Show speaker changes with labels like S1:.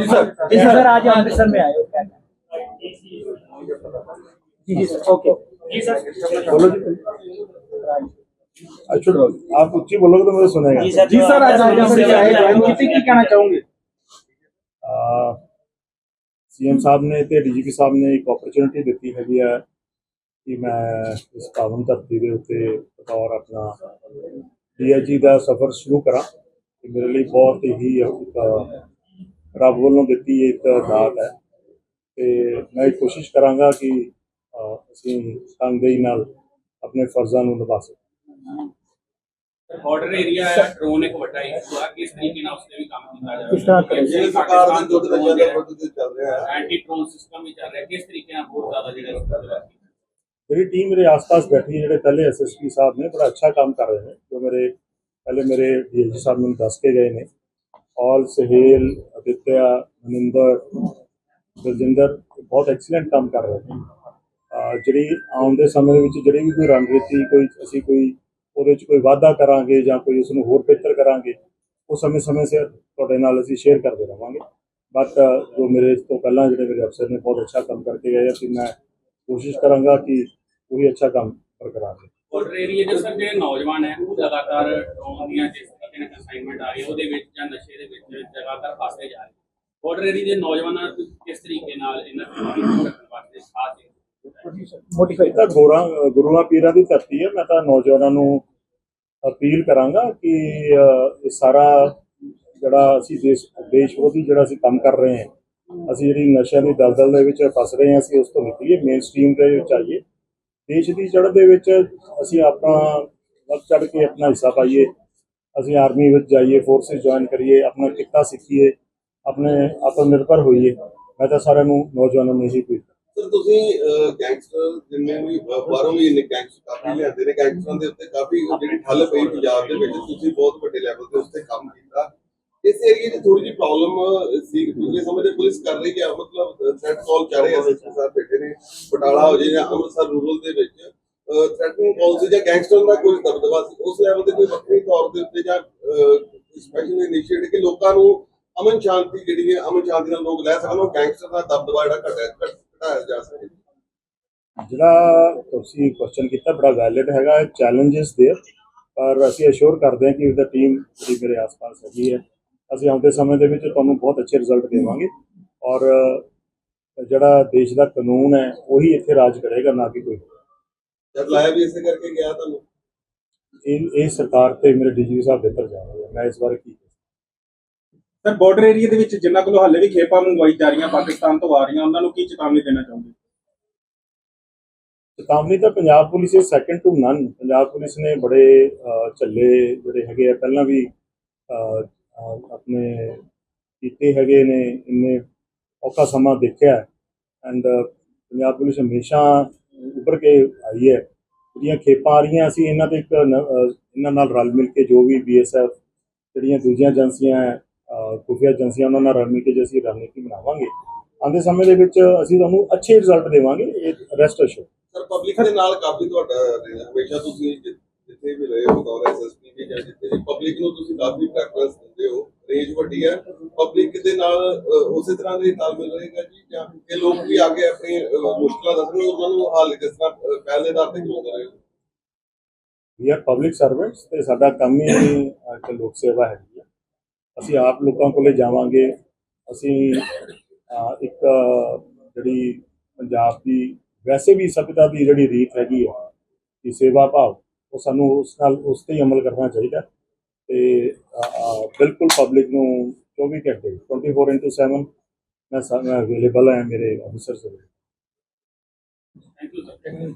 S1: जी sir
S2: जी sir आज अमृतसर में आए हो क्या जी जी सर ओके
S1: बोलो जी अच्छा आप उच्ची बोलोगे तो मुझे सुनेगा
S2: जी सर
S3: जी सर आज अमृतसर से आए ज्वाइन ਕੀਤੀ ਕੀ ਕਹਿਣਾ ਚਾਹੋਗੇ
S1: ਸੀਐਮ ਸਾਹਿਬ ਨੇ ਤੇ ਡੀਜੀਪੀ ਸਾਹਿਬ ਨੇ ਇੱਕ ਓਪਰਚੁਨਿਟੀ ਦਿੱਤੀ ਹੈਗੀ ਆ ਕਿ ਮੈਂ ਇਸ ਪਾਵਨ ਧਰਤੀ ਦੇ ਉੱਤੇ ਬਤੌਰ ਆਪਣਾ ਡੀਆਈਜੀ ਦਾ ਸਫ਼ਰ ਸ਼ੁਰੂ ਕਰਾਂ ਇਹ ਮੇਰੇ ਲਈ ਬਹੁਤ ਹੀ ਇੱਕ ਰੱਬ ਵੱਲੋਂ ਦਿੱਤੀ ਇੱਕ ਦਾਤ ਹੈ। ਤੇ ਮੈਂ ਕੋਸ਼ਿਸ਼ ਕਰਾਂਗਾ ਕਿ ਅਸੀਂ ਤਨਦੇਹੀ ਨਾਲ ਆਪਣੇ ਫਰਜ਼ਾਂ ਨੂੰ ਨਿਭਾ ਸਕੀਏ।
S4: ਬਾਰਡਰ ਏਰੀਆ ਹੈ ਡਰੋਨ ਇੱਕ ਵੱਡਾ ਇਸ਼ੂ ਆ। ਕਿਸ ਤਰੀਕੇ ਨਾਲ ਉਸ ਤੇ ਵੀ ਕੰਮ ਕੀਤਾ ਜਾਵੇ?
S2: ਕਿਸ ਤਰ੍ਹਾਂ ਕਰੇ?
S4: ਜਿਹੜੇ
S5: ਸਰਕਾਰ ਦੇ ਦੇ ਚੱਲ ਰਿਹਾ ਹੈ।
S4: ਐਂਟੀ ਡਰੋਨ ਸਿਸਟਮ ਵੀ ਚੱਲ ਰਿਹਾ। ਕਿਸ ਤਰੀਕੇ ਨਾਲ ਬਹੁਤ ਜ਼ਿਆਦਾ ਜਿਹੜਾ ਇਸ ਤਰ੍ਹਾਂ ਦਾ
S1: ਮੇਰੀ ਟੀਮ ਮੇਰੇ ਆਸ-ਪਾਸ ਬੈਠੀ ਹੈ ਜਿਹੜੇ ਪਹਿਲੇ ਐਸਐਸਪੀ ਸਾਹਿਬ ਨੇ ਬੜਾ ਅੱਛਾ ਕੰਮ ਕਰ ਰਹੇ ਨੇ। ਜੋ ਮੇਰੇ ਪਹਿਲੇ ਮੇਰੇ ਡੀਐਸਪੀ ਸਾਹਿਬ ਮੈਨੂੰ ਦੱਸ ਕੇ ਗਏ ਨੇ। ਔਲ ਸਹੇਲ ਅਦਿੱਤਿਆ, ਮਨਿੰਦਰ ਦਲਜਿੰਦਰ ਬਹੁਤ ਐਕਸੀਲੈਂਟ ਕੰਮ ਕਰ ਰਹੇ ਨੇ। ਜਿਹੜੀ ਆਉਣ ਦੇ ਸਮੇਂ ਦੇ ਵਿੱਚ ਜਿਹੜੀ ਵੀ ਕੋਈ ਰਣਨੀਤੀ, ਕੋਈ ਅਸੀਂ ਕੋਈ ਉਹਦੇ ਵਿੱਚ ਕੋਈ ਵਾਅਦਾ ਕਰਾਂਗੇ ਜਾਂ ਕੋਈ ਉਸ ਨੂੰ ਹੋਰ ਬਿਹਤਰ ਕਰਾਂਗੇ, ਉਹ ਸਮੇਂ-ਸਮੇਂ ਸਿਰ ਤੁਹਾਡੇ ਨਾਲ ਅਸੀਂ ਸ਼ੇਅਰ ਕਰਦੇ ਰਵਾਂਗੇ। ਬਟ ਜੋ ਮੇਰੇ ਇਸ ਤੋਂ ਪਹਿਲਾਂ ਜਿਹੜੇ ਮੇਰੇ ਅਫਸਰ ਨੇ ਬਹੁਤ ਅੱਛਾ ਕੰਮ ਕਰਕੇ ਗਏ ਆ ਅਸੀਂ ਮੈਂ ਕੋਸ਼ਿਸ਼ ਕਰਾਂਗਾ ਕਿ ਉਹੀ ਅੱਛਾ ਕੰਮ ਬਰਕਰਾਰ ਰਹੇ।
S4: ਬਾਰਡਰ ਏਰੀਆ ਦੇ ਸਰ, ਜਿਹੜੇ ਨੌਜਵਾਨ ਹੈ, ਉਹ ਲਗਾਤਾਰ ਡਰੋਨ ਦੀਆਂ ਜਿਸ ਤਿੰਨ ਅਸਾਈਨਮੈਂਟ ਆ ਗਏ ਉਹਦੇ ਵਿੱਚ ਜਾਂ ਨਸ਼ੇ ਦੇ ਵਿੱਚ ਲਗਾਤਾਰ ਫਸਦੇ ਜਾ ਰਹੇ। ਆਲਰੇਡੀ ਦੇ ਨੌਜਵਾਨਾਂ ਨੂੰ ਕਿਸ ਤਰੀਕੇ ਨਾਲ ਇਹਨਾਂ ਨੂੰ ਰੱਖਣ ਵਾਸਤੇ ਸਾਥ ਦੇ
S1: ਮੋਡੀਫਾਈ ਤਾਂ ਗੋਰਾ ਗੁਰੂਆਂ ਪੀਰਾਂ ਦੀ ਧਰਤੀ ਹੈ, ਮੈਂ ਤਾਂ ਨੌਜਵਾਨਾਂ ਨੂੰ ਅਪੀਲ ਕਰਾਂਗਾ ਕਿ ਇਹ ਸਾਰਾ ਜਿਹੜਾ ਅਸੀਂ ਦੇਸ਼ ਦੇਸ਼ ਵਿਰੋਧੀ ਜਿਹੜਾ ਅਸੀਂ ਕੰਮ ਕਰ ਰਹੇ ਹਾਂ, ਅਸੀਂ ਜਿਹੜੀ ਨਸ਼ਿਆਂ ਦੀ ਦਲਦਲ ਦੇ ਵਿੱਚ ਫਸ ਰਹੇ ਹਾਂ, ਅਸੀਂ ਉਸ ਤੋਂ ਨਿਕਲੀਏ ਮੇਨ ਸਟ੍ਰੀਮ ਦੇ ਵਿੱਚ ਆਈਏ। ਦੇਸ਼ ਦੀ ਜੜ ਦੇ ਵਿੱਚ ਅਸੀਂ ਆਪਣਾ ਵੱਧ ਚੜ ਕੇ ਆਪਣਾ ਹਿੱਸਾ ਪਾਈਏ। ਅਸੀਂ ਆਰਮੀ ਵਿੱਚ ਜਾਈਏ ਫੋਰਸਿਸ ਜੁਆਇਨ ਕਰੀਏ, ਆਪਣਾ ਕਿੱਤਾ ਸਿੱਖੀਏ, ਆਪਣੇ ਆਤਮ ਨਿਰਭਰ ਹੋਈਏ, ਮੈਂ ਤਾਂ ਸਾਰਿਆਂ ਨੂੰ ਨੌਜਵਾਨਾਂ ਨੂੰ ਇਹੀ ਅਪੀਲ
S5: ਸਰ, ਤੁਸੀਂ ਗੈਂਗਸਟਰ ਜਿੰਨੇ ਵੀ ਬਾਹਰੋਂ ਵੀ ਇੰਨੇ ਗੈਂਗਸਟਰ ਕਾਫੀ ਲਿਆਂਦੇ ਨੇ। ਗੈਂਗਸਟਰਾਂ ਦੇ ਉੱਤੇ ਕਾਫੀ ਜਿਹੜੀ ਠੱਲ ਪਈ ਪੰਜਾਬ ਦੇ ਵਿੱਚ, ਤੁਸੀਂ ਬਹੁਤ ਵੱਡੇ ਲੈਵਲ ਤੇ ਉੱਤੇ ਕੰਮ ਕੀਤਾ। ਇਸ ਏਰੀਏ 'ਚ ਥੋੜੀ ਜਿਹੀ ਪ੍ਰੋਬਲਮ ਸੀ ਪਿਛਲੇ ਸਮੇਂ ਤੇ ਪੁਲਿਸ ਕਰ ਰਹੀ ਹੈ, ਮਤਲਬ ਥ੍ਰੈਟ ਕਾਲ ਕਰ ਰਹੇ ਐਸਐਸਪੀ ਸਾਹਿਬ ਬੈਠੇ ਨੇ। ਬਟਾਲਾ ਹੋ ਜਾਏ ਜਾਂ ਅੰਮ੍ਰਿਤਸਰ ਰੂਰਲ ਦੇ ਵਿੱਚ ਥ੍ਰੈਟਨਿੰਗ ਕਾਲ ਸੀ ਜਾਂ ਗੈਂਗਸਟਰ ਦਾ ਕੋਈ ਦਬਦਬਾ ਸੀ ਉਸ ਲੈਵਲ ਤੇ ਕੋਈ ਵੱਖਰੀ ਤੌਰ ਦੇ ਉੱਤੇ ਜਾਂ ਸਪੈਸ਼ਲ ਇਨੀਸ਼ੀਏਟਿਵ ਕਿ ਲੋਕਾਂ ਨੂੰ ਅਮਨ ਸ਼ਾਂਤੀ ਜਿਹੜੀ ਹੈ ਅਮਨ ਸ਼ਾਂਤੀ ਨਾਲ ਲੋਕ ਲੈ ਸਕਣ ਉਹ ਗੈਂਗਸਟਰ ਦਾ ਦਬਦਬਾ ਜਿਹੜਾ ਘਟਾਇਆ ਘਟਾਇਆ ਜਾ ਸਕੇ
S1: ਜਿਹੜਾ ਤੁਸੀਂ ਕੁਐਸਚਨ ਕੀਤਾ ਬੜਾ ਵੈਲਿਡ ਹੈਗਾ ਚੈਲੰਜਸ देयर ਪਰ ਅਸੀਂ ਅਸ਼ੋਰ ਕਰਦੇ ਹਾਂ ਕਿ ਉਹਦਾ ਟੀਮ ਜਿਹੜੀ ਮੇਰੇ ਆਸ-ਪਾਸ ਹੈਗੀ ਹੈ ਅਸੀਂ ਆਉਂਦੇ ਸਮੇਂ ਦੇ ਵਿੱਚ ਤੁਹਾਨੂੰ ਬਹੁਤ ਅੱਛੇ ਰਿਜ਼ਲਟ ਦੇਵਾਂਗੇ ਔਰ ਜਿਹੜਾ ਦੇਸ਼ ਦਾ ਕਾਨੂੰਨ ਹੈ ਉਹੀ ਇੱਥੇ ਰਾਜ ਕਰੇਗਾ ਨਾ ਕਿ ਕੋਈ ਹੋਰ।
S5: ਜਦ ਲਾਇਆ ਵੀ ਇਸੇ ਕਰਕੇ ਗਿਆ ਤੁਹਾਨੂੰ?
S1: ਇਹ ਇਹ ਸਰਕਾਰ ਤੇ ਮੇਰੇ ਡੀਜੀਪੀ ਸਾਹਿਬ ਬਿਹਤਰ ਜਾਣਗੇ ਮੈਂ ਇਸ ਬਾਰੇ ਕੀ
S3: ਸਰ ਬਾਰਡਰ ਏਰੀਆ ਦੇ ਵਿੱਚ ਜਿੰਨਾ ਕੋਲੋਂ ਹਾਲੇ ਵੀ ਖੇਪਾਂ ਮੰਗਵਾਈ ਜਾ ਰਹੀਆਂ ਪਾਕਿਸਤਾਨ ਤੋਂ ਆ ਰਹੀਆਂ ਉਹਨਾਂ ਨੂੰ ਕੀ ਚੇਤਾਵਨੀ ਦੇਣਾ ਚਾਹੁੰਦੇ
S1: ਚੇਤਾਵਨੀ ਤਾਂ ਪੰਜਾਬ ਪੁਲਿਸ ਇਸ second to none Punjab police ਨੇ ਬੜੇ ਝੱਲੇ ਜਿਹੜੇ ਹੈਗੇ ਆ ਪਹਿਲਾਂ ਵੀ ਆਪਣੇ ਕੀਤੇ ਹੈਗੇ ਨੇ ਇੰਨੇ ਔਖਾ ਸਮਾਂ ਦੇਖਿਆ ਐਂਡ ਪੰਜਾਬ ਪੁਲਿਸ ਹਮੇਸ਼ਾ ਉੱਪਰ ਕੇ ਆਈ ਹੈ। ਜਿਹੜੀਆਂ ਖੇਪਾਂ ਆ ਰਹੀਆਂ ਅਸੀਂ ਇਹਨਾਂ ਤੇ ਇੱਕ ਇਹਨਾਂ ਨਾਲ ਰਲ ਮਿਲ ਕੇ ਜੋ ਵੀ ਬੀਐਸਐਫ ਜਿਹੜੀਆਂ ਦੂਜੀਆਂ ਏਜੰਸੀਆਂ ਹੈ, ਖੁਫੀਆ ਏਜੰਸੀਆਂ ਉਹਨਾਂ ਨਾਲ ਰਲ ਮਿਲ ਕੇ ਜੇ ਅਸੀਂ ਰਣਨੀਤੀ ਬਣਾਵਾਂਗੇ ਆਉਂਦੇ ਸਮੇਂ ਦੇ ਵਿੱਚ ਅਸੀਂ ਤੁਹਾਨੂੰ ਅੱਛੇ ਰਿਜ਼ਲਟ ਦੇਵਾਂਗੇ ਇਹ ਰੈਸਟ ਅਸ਼ੋਰ
S5: ਸਰ ਪਬਲਿਕ ਦੇ ਨਾਲ ਕਾਫੀ ਤੁਹਾਡਾ ਹਮੇਸ਼ਾ ਤੁਸੀਂ ਜਿੱਥੇ ਵੀ ਰਹੇ ਹੋ ਬਤੌਰ ਐਸਐਸਪੀ ਵੀ ਜਾਂ ਜਿੱਥੇ ਪਬਲਿਕ ਨੂੰ ਤੁਸੀਂ ਕਾਫੀ ਪ੍ਰੈਫਰੈਂਸ ਰੇਂਜ ਵੱਡੀ ਹੈ। ਪਬਲਿਕ ਦੇ ਨਾਲ ਉਸੇ ਤਰ੍ਹਾਂ ਦੇ ਤਾਲਮੇਲ ਰਹੇਗਾ ਜੀ ਜਾਂ ਇਹ ਲੋਕ ਵੀ ਆ ਆਪਣੀ ਮੁਸ਼ਕਲਾਂ ਦੱਸਣ ਉਹਨਾਂ ਨੂੰ ਹੱਲ ਕਿਸ ਤਰ੍ਹਾਂ ਅਹ, ਪਹਿਲ ਤੇ ਕਰਵਾਉਂਦੇ ਰਹੇ
S1: ਵੀ ਆਰ ਪਬਲਿਕ ਸਰਵੈਂਟਸ ਤੇ ਸਾਡਾ ਕੰਮ ਹੀ ਇੱਕ ਲੋਕ ਸੇਵਾ ਹੈਗੀ ਹੈ ਅਸੀਂ ਆਪ ਲੋਕਾਂ ਕੋਲੇ ਜਾਵਾਂਗੇ। ਅਸੀਂ ਇੱਕ ਜਿਹੜੀ ਪੰਜਾਬ ਦੀ ਵੈਸੇ ਵੀ ਸਭਿਅਤਾ ਦੀ ਜਿਹੜੀ ਰੀਤ ਹੈਗੀ ਆ ਕਿ ਸੇਵਾ ਭਾਵ ਉਹ ਸਾਨੂੰ ਉਸ ਨਾਲ ਉਸ ਤੇ ਹੀ ਅਮਲ ਕਰਨਾ ਚਾਹੀਦਾ। ਤੇ ਬਿਲਕੁਲ ਪਬਲਿਕ ਨੂੰ 24 ਘੰਟੇ 24/7 ਮੈਂ ਅਵੇਲੇਬਲ ਹਾਂ ਮੇਰੇ officers
S4: thank you sir
S1: thank you